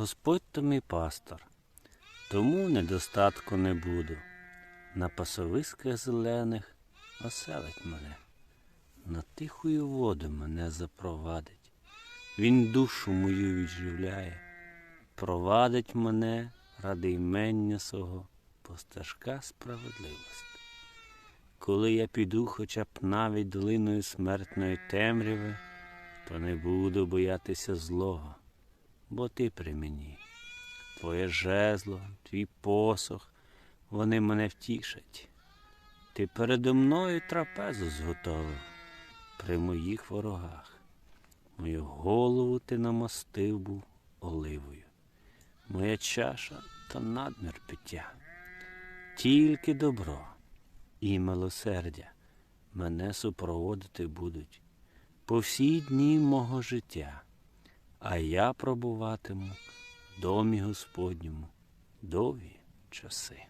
Господь то мій пастор, тому недостатку не буду. На пасовисках зелених оселить мене, на тихую воду мене запровадить. Він душу мою відживляє, провадить мене ради імення свого по стежках справедливості. Коли я піду хоча б навіть долиною смертної темряви, то не буду боятися злого, бо ти при мені. Твоє жезло, твій посох, вони мене втішать. Ти передо мною трапезу зготовив при моїх ворогах. Мою голову ти намастив був оливою. Моя чаша то надмір пиття. Тільки добро і милосердя мене супроводити будуть по всі дні мого життя, а я пробуватиму в домі Господньому довгі часи.